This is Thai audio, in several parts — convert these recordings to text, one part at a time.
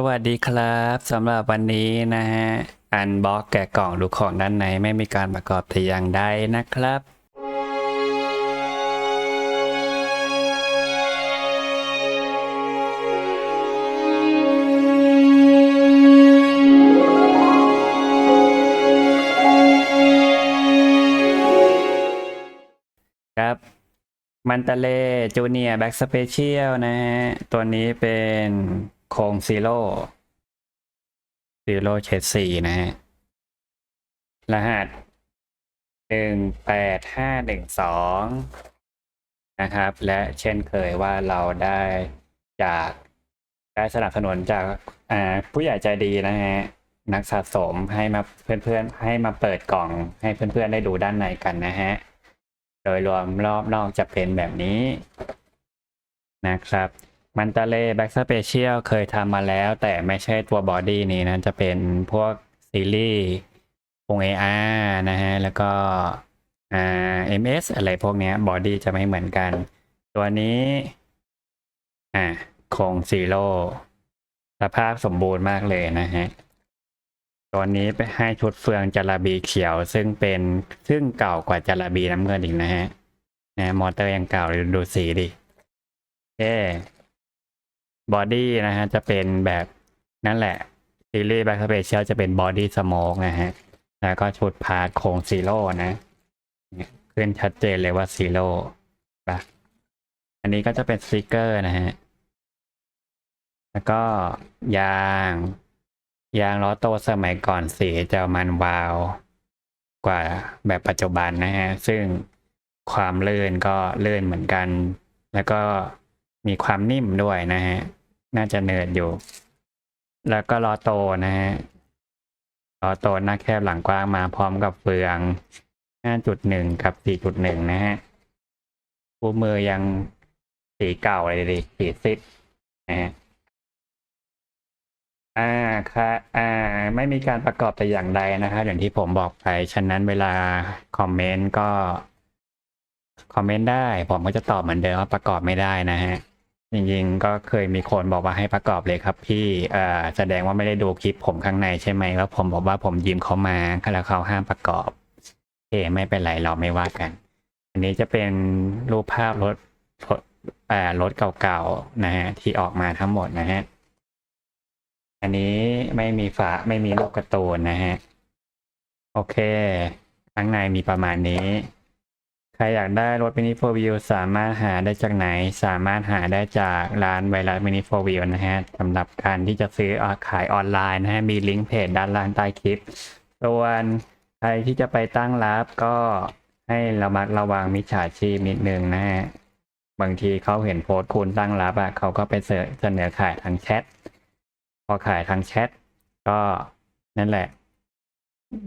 สวัสดีครับสำหรับวันนี้นะฮะอันบล็อกแกะกล่องดูของด้านในไม่มีการประกอบแต่อย่างใดนะครับ ครับ มันตะเลจูเนียแบ็กสเปเชียลนะฮะ ตัวนี้เป็น โครงซีโร่ซีโร่เชดสี่นะฮะ รหัสหนึ่งแปดห้าหนึ่งสองนะครับ และเช่นเคยว่าเราได้จากได้สนับสนุนจากผู้ใหญ่ใจดีนะฮะ นักสะสมให้มาเพื่อนๆ ให้มาเปิดกล่องให้เพื่อนๆ ได้ดูด้านในกันนะฮะ โดยรวมรอบนอกจะเป็นแบบนี้นะครับ มันตาเล่แบ็กสเปเชียลเคยทำมาแล้ว แต่ไม่ใช่ตัวบอดี้นี้นะ จะเป็นพวกซีรีส์วง AR นะฮะ แล้วก็อ่า MS อะไรพวกเนี้ยบอดี้จะไม่เหมือนกัน ตัวนี้อ่าคงซีโร่สภาพสมบูรณ์มากเลยนะฮะตัวนี้ไปให้ชุดเฟืองจาระบีเขียว ซึ่งเป็นซึ่งเก่ากว่าจาระบีน้ำเงินอีกนะฮะนะมอเตอร์ยังเก่าดูสีดิเอ บอดี้นะฮะจะเป็นแบบนั่นแหละซีรีส์แบ็คสเปเชียลจะเป็นบอดี้สโมกนะฮะ แล้วก็ชุดพาร์ทโครงซีโร่นะเนี่ยขึ้นชัดเจนเลยว่าซีโร่ปะอันนี้ก็จะเป็นสติกเกอร์นะฮะ แล้วก็ยาง ยางล้อโตสมัยก่อนสีจะมันวาว กว่าแบบปัจจุบันนะฮะ ซึ่งความเลื่อนก็เลื่อนเหมือนกัน แล้วก็มีความนิ่มด้วยนะฮะ น่าจะเนิร์ดอยู่ แล้วก็ล้อโตนะฮะล้อโตหน้าแคบหลังกว้างมาพร้อมกับเฟือง 5.1 กับ 4.1 นะฮะคู่มือยังสีเก่าเลยดิสีซิดนะฮะอ่าค่ะอ่า ไม่มีการประกอบแต่อย่างใดนะครับอย่างที่ผมบอกไป ฉะนั้นเวลาคอมเมนต์ก็ คอมเมนต์ได้ ผมก็จะตอบเหมือนเดิมว่าประกอบไม่ได้นะฮะ จริงๆก็เคยมีคนบอกว่าให้ประกอบเลยครับ พี่เอ่อแสดงว่าไม่ได้ดูคลิปผมข้างในใช่ไหมแล้วผมบอกว่าผมยืมเขามาแล้วเขาห้ามประกอบโอเคไม่เป็นไรเราไม่ว่ากัน อันนี้จะเป็นรูปภาพรถรถอ่ารถเก่าๆนะฮะที่ออกมาทั้งหมดนะฮะอันนี้ไม่มีฝาไม่มีรูปกร์ตูนนะฮะ โอเค ข้างในมีประมาณนี้ ใครอยากได้รถมินิโฟวิวสามารถหาได้จากไหน สามารถหาได้จากร้านไวรัสมินิโฟวิวนะฮะสำหรับการที่จะซื้ออขายออนไลน์นะฮะมีลิงก์เพจด้านล่างใต้คลิป ส่วนใครที่จะไปตั้งรับก็ให้ระมัดระวังมิจฉาชีพนิดนึงนะฮะบางทีเขาเห็นโพสต์คุณตั้งรับอะเขาก็ไปเสเสนอขายทางแชทพอขายทางแชทก็นั่นแหละ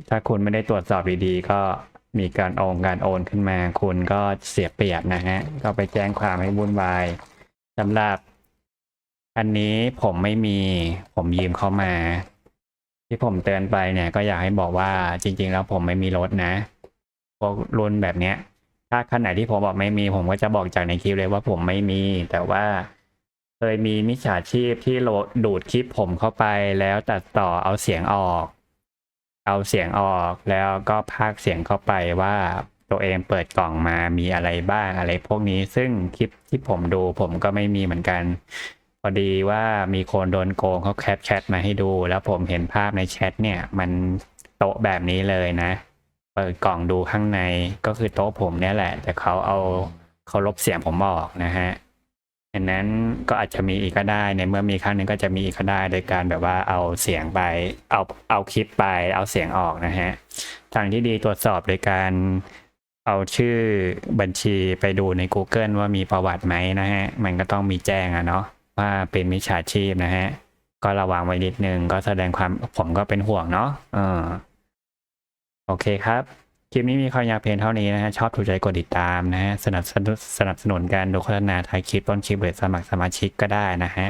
ถ้าคุณไม่ได้ตรวจสอบดีๆก็ มีการโอนการโอนขึ้นมา คุณก็เสียเปรียบนะฮะ ก็ไปแจ้งความให้วุ่นวายสำหรับ อันนี้ผมไม่มีผมยืมเข้ามา ที่ผมเตือนไปเนี่ย ก็อยากให้บอกว่าจริง ๆ แล้วผมไม่มีรถนะพวกรุ่นแบบเนี้ย ถ้าคันไหนที่ผมบอกไม่มี ผมก็จะบอกจากในคลิปเลยว่าผมไม่มี แต่ว่าเคยมีมิจฉาชีพที่โหลดดูดคลิปผมเข้าไปแล้วตัดต่อเอาเสียงออก เอาเสียงออกแล้วก็พากเสียงเข้าไปว่าตัวเองเปิดกล่องมามีอะไรบ้างอะไรพวกนี้ ซึ่งคลิปที่ผมดูผมก็ไม่มีเหมือนกัน พอดีว่ามีคนโดนโกงเขาแคปแชทมาให้ดู แล้วผมเห็นภาพในแชทเนี่ย มันโต๊ะแบบนี้เลยนะ เปิดกล่องดูข้างในก็คือโต๊ะผมเนี่ยแหละ แต่เขาเอาเขาลบเสียงผมออกนะฮะ ดังนั้นก็อาจจะมีอีกก็ได้ในเมื่อมีครั้งหนึ่งก็จะมีอีกก็ได้ โดยการแบบว่าเอาเสียงไปเอาเอาคลิปไปเอาเสียงออกนะฮะทางที่ดีตรวจสอบโดยการเอาชื่อบัญชีไปดูใน Google ว่ามีประวัติไหมนะฮะ มันก็ต้องมีแจ้งอะเนาะว่าเป็นมิจฉาชีพนะฮะ ก็ระวังไว้นิดนึงก็แสดงความผมก็เป็นห่วงเนาะเออโอเคครับ คลิปนี้มีความยาวเพียงเท่านี้นะฮะ ชอบถูกใจกดติดตามนะฮะ สนับสนุนสนับสนุนการดูโฆษณาท้ายคลิปต้นคลิปหรือสมัครสมาชิกก็ได้นะฮะ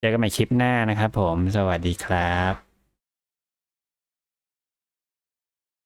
เจอกันใหม่คลิปหน้านะครับผม สวัสดีครับ